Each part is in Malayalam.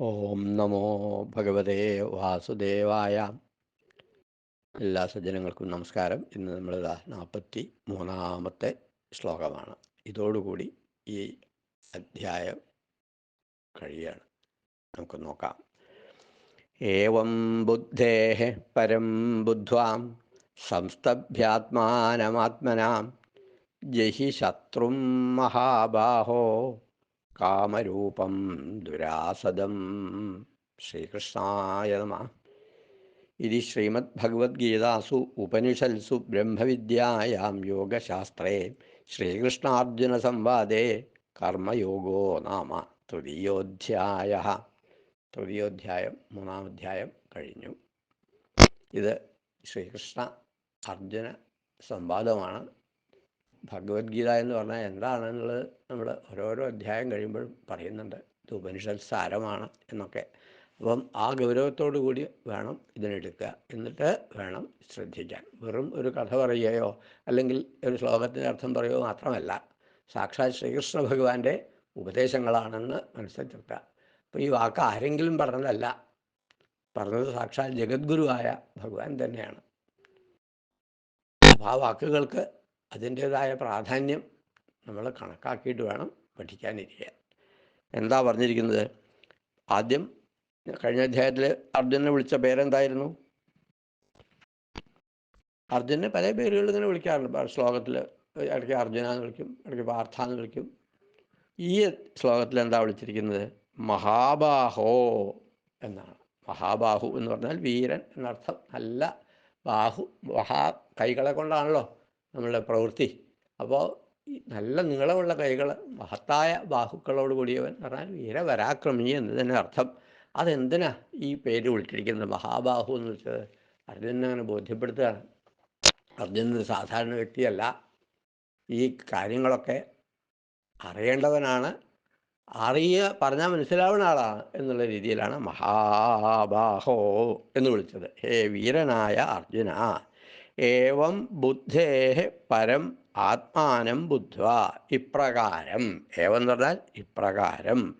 ഓം നമോ ഭഗവതേ വാസുദേവായ. എല്ലാ സജ്ജനങ്ങൾക്കും നമസ്കാരം. ഇന്ന് നമ്മൾ നാൽപ്പത്തി മൂന്നാമത്തെ ശ്ലോകമാണ്. ഇതോടുകൂടി ഈ അധ്യായം കഴിയാണ്. നമുക്ക് നോക്കാം. ഏവം ബുദ്ധേ പരം ബുദ്ധ്വാം സംസ്തഭ്യാത്മാനമാത്മനാം. ജഹി ശത്രും മഹാബാഹോ. കാമരൂപം ദുരാസദം. ശ്രീകൃഷ്ണായ നമ. ഇതി ശ്രീമദ്ഭഗവത്ഗീതാസു ഉപനിഷത്സു ബ്രഹ്മവിദ്യായാം യോഗശാസ്ത്രേ. ശ്രീകൃഷ്ണാർജുന സംവാദേ കർമ്മയോഗോ നാമ തൃതീയോധ്യായ. തൃതീയോധ്യായം മൂന്നാമധ്യായം കഴിഞ്ഞു. ഇത് ശ്രീകൃഷ്ണ അർജുന സംവാദമാണ്. ഭഗവത്ഗീത എന്ന് പറഞ്ഞാൽ എന്താണെന്നുള്ളത് നമ്മൾ ഓരോരോ അധ്യായം കഴിയുമ്പോഴും പറയുന്നുണ്ട്. ഇത് ഉപനിഷത് സാരമാണ് എന്നൊക്കെ. അപ്പം ആ ഗൗരവത്തോടു കൂടി വേണം ഇതിനെടുക്കുക. എന്നിട്ട് വേണം ശ്രദ്ധിക്കാൻ. വെറും ഒരു കഥ പറയുകയോ അല്ലെങ്കിൽ ഒരു ശ്ലോകത്തിന്റെ അർത്ഥം പറയുകയോ മാത്രമല്ല. സാക്ഷാത് ശ്രീകൃഷ്ണ ഭഗവാന്റെ ഉപദേശങ്ങളാണെന്ന് മനസ്സിൽ തീർക്കുക അപ്പോൾ ഈ വാക്ക് ആരെങ്കിലും പറഞ്ഞതല്ല. പറഞ്ഞത് സാക്ഷാൽ ജഗദ്ഗുരുവായ ഭഗവാൻ തന്നെയാണ്. അപ്പോൾ ആ വാക്കുകൾക്ക് അതിന്റേതായ പ്രാധാന്യം നമ്മൾ കണക്കാക്കിയിട്ട് വേണം പഠിക്കാനിരിക്കാൻ. എന്താ പറഞ്ഞിരിക്കുന്നത്? ആദ്യം കഴിഞ്ഞ അധ്യായത്തിൽ അർജുനെ വിളിച്ച പേരെന്തായിരുന്നു? അർജുനെ പല പേരുകൾ ഇങ്ങനെ വിളിക്കാറുണ്ട്. ശ്ലോകത്തിൽ ഇടയ്ക്ക് അർജുന എന്ന് വിളിക്കും ഇടയ്ക്ക് പാർത്ഥ എന്ന് വിളിക്കും. ഈ ശ്ലോകത്തിൽ എന്താ വിളിച്ചിരിക്കുന്നത്? മഹാബാഹോ എന്നാണ്. മഹാബാഹു എന്ന് പറഞ്ഞാൽ വീരൻ എന്നർത്ഥം. നല്ല ബാഹു മഹാ കൈകളെ കൊണ്ടാണല്ലോ. നമ്മളുടെ പ്രവൃത്തി. അപ്പോൾ നല്ല നീളമുള്ള കൈകൾ മഹത്തായ ബാഹുക്കളോട് കൂടിയവൻ പറഞ്ഞാൽ വീരപരാക്രമി എന്ന് തന്നെ അർത്ഥം. അതെന്തിനാ ഈ പേര് വിളിച്ചിരിക്കുന്നത്? മഹാബാഹു എന്ന് വെച്ചത് അർജുനൻ അങ്ങനെ ബോധ്യപ്പെടുത്തുകയാണ്. അർജുനൻ സാധാരണ വ്യക്തിയല്ല. ഈ കാര്യങ്ങളൊക്കെ അറിയേണ്ടവനാണ്. അറിയ പറഞ്ഞാൽ മനസ്സിലാവുന്ന ആളാണ് എന്നുള്ള രീതിയിലാണ് മഹാബാഹോ എന്ന് വിളിച്ചത്. ഹേ വീരനായ അർജുന ഏവം ബുദ്ധേ പരം ആത്മാനം ബുദ്ധ്വ. ഇപ്രകാരം. ഏവം എന്ന് പറഞ്ഞാൽ ഇപ്രകാരം.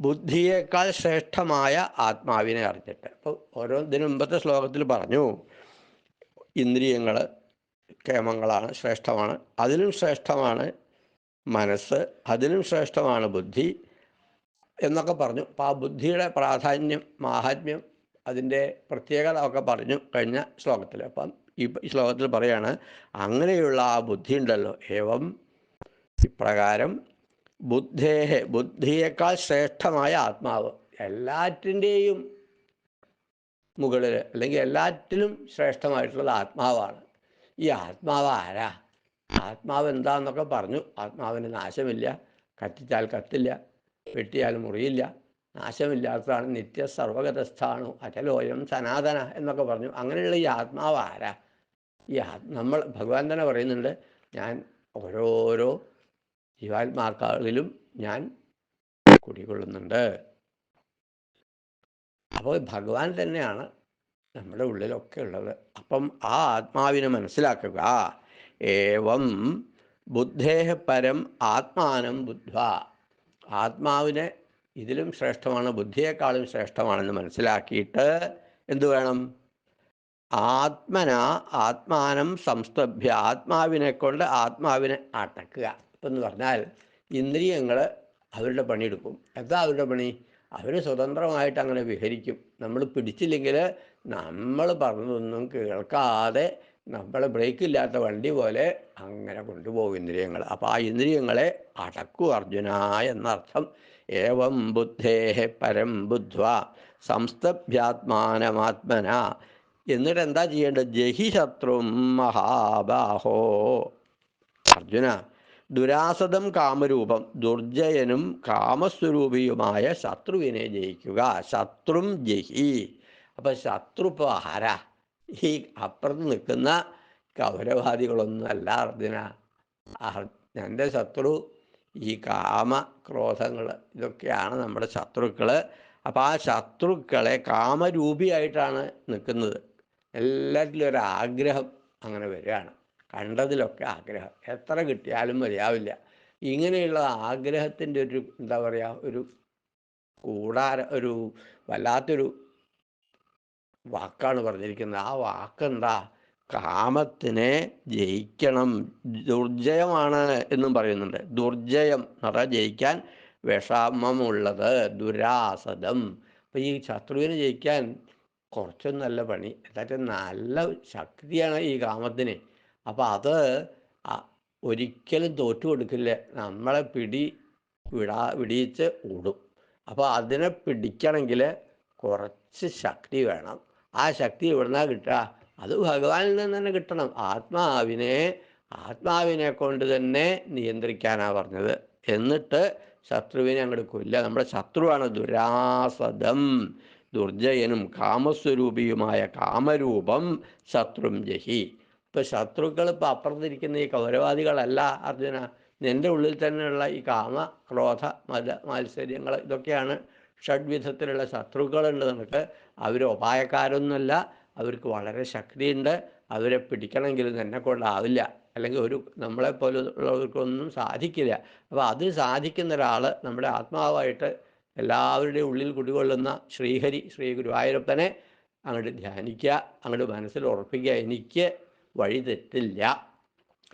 ബുദ്ധിയേക്കാൾ ശ്രേഷ്ഠമായ ആത്മാവിനെ അറിഞ്ഞിട്ട്. അപ്പോൾ ഓരോ ഇതിനു മുമ്പത്തെ ശ്ലോകത്തിൽ പറഞ്ഞു ഇന്ദ്രിയങ്ങൾ കേമങ്ങളാണ് ശ്രേഷ്ഠമാണ്. അതിലും ശ്രേഷ്ഠമാണ് മനസ്സ് അതിലും ശ്രേഷ്ഠമാണ് ബുദ്ധി എന്നൊക്കെ പറഞ്ഞു. അപ്പോൾ ആ ബുദ്ധിയുടെ പ്രാധാന്യം മാഹാത്മ്യം അതിന്റെ പ്രത്യേകത ഒക്കെ പറഞ്ഞു കഴിഞ്ഞ ശ്ലോകത്തിൽ. അപ്പം ഈ ശ്ലോകത്തിൽ പറയാണ് അങ്ങനെയുള്ള ആ ബുദ്ധി ഉണ്ടല്ലോ ഏവം ഇപ്രകാരം ബുദ്ധേഹ ബുദ്ധിയേക്കാൾ ശ്രേഷ്ഠമായ ആത്മാവ് എല്ലാറ്റിന്റെയും മുകളിൽ അല്ലെങ്കിൽ എല്ലാറ്റിലും ശ്രേഷ്ഠമായിട്ടുള്ളത് ആത്മാവാണ്. ഈ ആത്മാവ് ആരാ? ആത്മാവ് എന്താന്നൊക്കെ പറഞ്ഞു. ആത്മാവിന് നാശമില്ല. കത്തിച്ചാൽ കത്തില്ല. വെട്ടിയാൽ മുറിയില്ല. നാശമില്ലാത്തതാണ് നിത്യ സർവഗതസ്ഥാണു അചലോയം സനാതന എന്നൊക്കെ പറഞ്ഞു. അങ്ങനെയുള്ള ഈ ആത്മാവ് ആരാ? ഈ നമ്മൾ ഭഗവാൻ തന്നെ പറയുന്നുണ്ട് ഞാൻ ഓരോരോ ജീവാത്മാക്കളിലും ഞാൻ കുടികൊള്ളുന്നുണ്ട്. അപ്പോൾ ഭഗവാൻ തന്നെയാണ് നമ്മുടെ ഉള്ളിലൊക്കെ ഉള്ളത്. അപ്പം ആ ആത്മാവിനെ മനസ്സിലാക്കുക. ഏവം ബുദ്ധേഹ പരം ആത്മാനം ബുദ്ധ ആത്മാവിനെ ഇതിലും ശ്രേഷ്ഠമാണ് ബുദ്ധിയേക്കാളും ശ്രേഷ്ഠമാണെന്ന് മനസ്സിലാക്കിയിട്ട് എന്തു വേണം? ആത്മന ആത്മാനം സംസ്തഭ്യ ആത്മാവിനെ കൊണ്ട് ആത്മാവിനെ അടക്കുക. എന്ന് പറഞ്ഞാൽ ഇന്ദ്രിയങ്ങൾ അവരുടെ പണിയെടുക്കും. എന്താ അവരുടെ പണി? അവർ സ്വതന്ത്രമായിട്ട് അങ്ങനെ വിഹരിക്കും. നമ്മൾ പിടിച്ചില്ലെങ്കിൽ നമ്മൾ പറഞ്ഞതൊന്നും കേൾക്കാതെ നമ്മൾ ബ്രേക്ക് ഇല്ലാത്ത വണ്ടി പോലെ അങ്ങനെ കൊണ്ടുപോകും ഇന്ദ്രിയങ്ങൾ. അപ്പോൾ ആ ഇന്ദ്രിയങ്ങളെ അടക്കു അർജുന എന്നർത്ഥം. ഏവം ബുദ്ധേ പരം ബുദ്ധ്വ. സംസ്തഭ്യാത്മാനമാത്മന. എന്നിട്ട് എന്താ ചെയ്യേണ്ടത്? ജഹി ശത്രു മഹാബാഹോ. അർജുന ദുരാസദം കാമരൂപം ദുർജയനും കാമസ്വരൂപിയുമായ ശത്രുവിനെ ജയിക്കുക. ശത്രും ജഹി. അപ്പം ശത്രു ഇപ്പോൾ ഈ അപ്പുറത്ത് നിൽക്കുന്ന കൗരവാദികളൊന്നുമല്ല അർജുന. എന്റെ ശത്രു ഈ കാമ ക്രോധങ്ങൾ ഇതൊക്കെയാണ് നമ്മുടെ ശത്രുക്കൾ അപ്പോൾ ആ ശത്രുക്കളെ കാമരൂപിയായിട്ടാണ് നിൽക്കുന്നത്. എല്ലാറ്റിലും ഒരു ആഗ്രഹം അങ്ങനെ വരികയാണ്. കണ്ടതിലൊക്കെ ആഗ്രഹം. എത്ര കിട്ടിയാലും മതിയാവില്ല. ഇങ്ങനെയുള്ള ആഗ്രഹത്തിന്റെ ഒരു എന്താ പറയുക ഒരു കൂടാര ഒരു വല്ലാത്തൊരു വാക്കാണ് പറഞ്ഞിരിക്കുന്നത്. ആ വാക്കെന്താ? കാമത്തിനെ ജയിക്കണം. ദുർജയമാണ് എന്നും പറയുന്നുണ്ട്. ദുർജയം എന്ന് പറഞ്ഞാൽ ജയിക്കാൻ വിഷമമുള്ളത് ദുരാസദം. അപ്പം ഈ ശത്രുവിനെ ജയിക്കാൻ കുറച്ചൊന്നും നല്ല പണി. എന്താ നല്ല ശക്തിയാണ് ഈ കാമത്തിന് അപ്പം അത് ഒരിക്കലും തോറ്റു കൊടുക്കില്ല. നമ്മളെ പിടി വിടാ വിടിയിച്ച് ഓടും. അപ്പോൾ അതിനെ പിടിക്കണമെങ്കിൽ കുറച്ച് ശക്തി വേണം. ആ ശക്തി എവിടുന്നാ കിട്ടുക അത് ഭഗവാനിൽ നിന്ന് തന്നെ കിട്ടണം. ആത്മാവിനെ ആത്മാവിനെ കൊണ്ട് തന്നെ നിയന്ത്രിക്കാനാണ് പറഞ്ഞത്. എന്നിട്ട് ശത്രുവിനെ അങ്ങോട്ട് കൊല്ലുക. നമ്മുടെ ശത്രുവാണ് ദുരാസദം. ദുർജയനും കാമസ്വരൂപിയുമായ കാമരൂപം ശത്രും ജഹി. ഇപ്പം ശത്രുക്കൾ ഇപ്പം അപ്പുറത്തിരിക്കുന്ന ഈ കൗരവാദികളല്ല അർജുന നിന്റെ ഉള്ളിൽ തന്നെയുള്ള ഈ കാമ ക്രോധ മത മാത്സര്യങ്ങൾ ഇതൊക്കെയാണ് ഷഡ്വിധത്തിലുള്ള ശത്രുക്കളുണ്ട് നിനക്ക് അവർ ഉപായക്കാരൊന്നുമല്ല അവർക്ക് വളരെ ശക്തിയുണ്ട്. അവരെ പിടിക്കണമെങ്കിൽ നിന്നെ കൊണ്ടാവില്ല അല്ലെങ്കിൽ ഒരു നമ്മളെ പോലുള്ളവർക്കൊന്നും സാധിക്കില്ല. അപ്പോൾ അത് സാധിക്കുന്ന ഒരാൾ നമ്മുടെ ആത്മാവായിട്ട് എല്ലാവരുടെയും ഉള്ളിൽ കുടികൊള്ളുന്ന ശ്രീഹരി ശ്രീ ഗുരുവായൂരപ്പനെ അങ്ങോട്ട് ധ്യാനിക്കുക അങ്ങോട്ട് മനസ്സിൽ ഉറപ്പിക്കുക എനിക്ക് വഴി തെറ്റില്ല.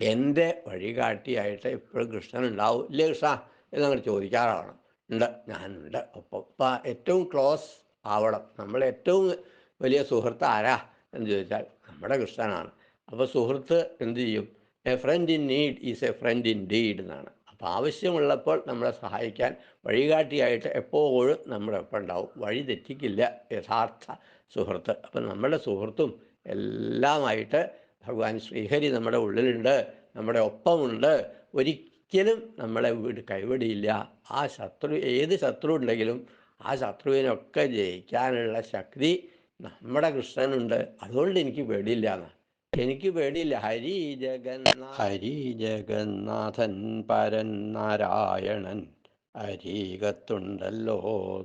എന്റെ വഴികാട്ടിയായിട്ട് എപ്പോഴും കൃഷ്ണൻ ഉണ്ടാവും ഇല്ലേ കൃഷ്ണ? എന്നങ്ങോട്ട് ചോദിക്കാറാണ്. ഉണ്ട് ഞാനുണ്ട്. ഒപ്പം അപ്പം ഏറ്റവും ക്ലോസ് ആവണം. നമ്മൾ ഏറ്റവും വലിയ സുഹൃത്ത് ആരാ എന്ന് ചോദിച്ചാൽ നമ്മുടെ കൃഷ്ണനാണ്. അപ്പോൾ സുഹൃത്ത് എന്ത് ചെയ്യും? A friend in need is a friend in deed എന്നാണ്. അപ്പോൾ ആവശ്യമുള്ളപ്പോൾ നമ്മളെ സഹായിക്കാൻ വഴികാട്ടിയായിട്ട് എപ്പോഴും നമ്മുടെ ഒപ്പം ഉണ്ടാവും. വഴി തെറ്റിക്കില്ല യഥാർത്ഥ സുഹൃത്ത്. അപ്പം നമ്മുടെ സുഹൃത്തും എല്ലാമായിട്ട് ഭഗവാൻ ശ്രീഹരി നമ്മുടെ ഉള്ളിലുണ്ട് നമ്മുടെ ഒപ്പമുണ്ട്. ഒരിക്കലും നമ്മളെ വീട് കൈവിടിയില്ല. ആ ശത്രു ഏത് ശത്രു ഉണ്ടെങ്കിലും ആ ശത്രുവിനൊക്കെ ജയിക്കാനുള്ള ശക്തി നമ്മുടെ കൃഷ്ണനുണ്ട്. അതുകൊണ്ട് എനിക്ക് പേടിയില്ല എന്ന് എനിക്ക് പേടിയില്ല. ഹരി ജഗന്നാഥ ഹരി ജഗന്നാഥൻ പരൻ നാരായണൻ അരീകത്തുണ്ടല്ലോ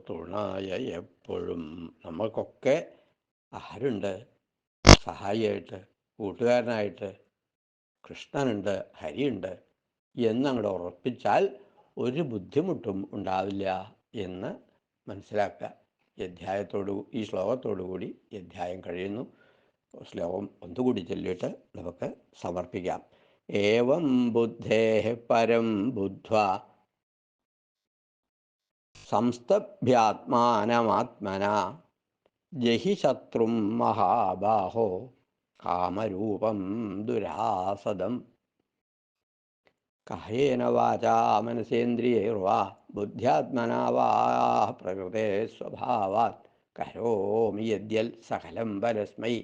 തുണായ എപ്പോഴും. നമുക്കൊക്കെ ആരുണ്ട്? സഹായിയായിട്ട് കൂട്ടുകാരനായിട്ട്. കൃഷ്ണനുണ്ട് ഹരിയുണ്ട്. എന്നങ്ങോട്ട് ഉറപ്പിച്ചാൽ ഒരു ബുദ്ധിമുട്ടും ഉണ്ടാവില്ല എന്ന് മനസ്സിലാക്കുക. ഈ അധ്യായത്തോടു ഈ ശ്ലോകത്തോടു കൂടി അധ്യായം കഴിയുന്നു. ശ്ലോകം ഒന്നുകൂടി ചൊല്ലിയിട്ട് നമുക്ക് സമർപ്പിക്കാം. ഏവം ബുദ്ധേ പരം ബുദ്ധ്വ സംസ്തഭ്യാത്മാനമാത്മന ജഹി ശത്രും മഹാബാഹോ കാമരൂപം ദുരാസദം. കഹേന വാചാ മനസേന്ദ്രിയൈർവാ ബുദ്ധ്യാത്മനാ വാ പ്രകൃതേ സ്വഭാവാത് കരോമി യദ്യൽ സകലം പരസ്മൈ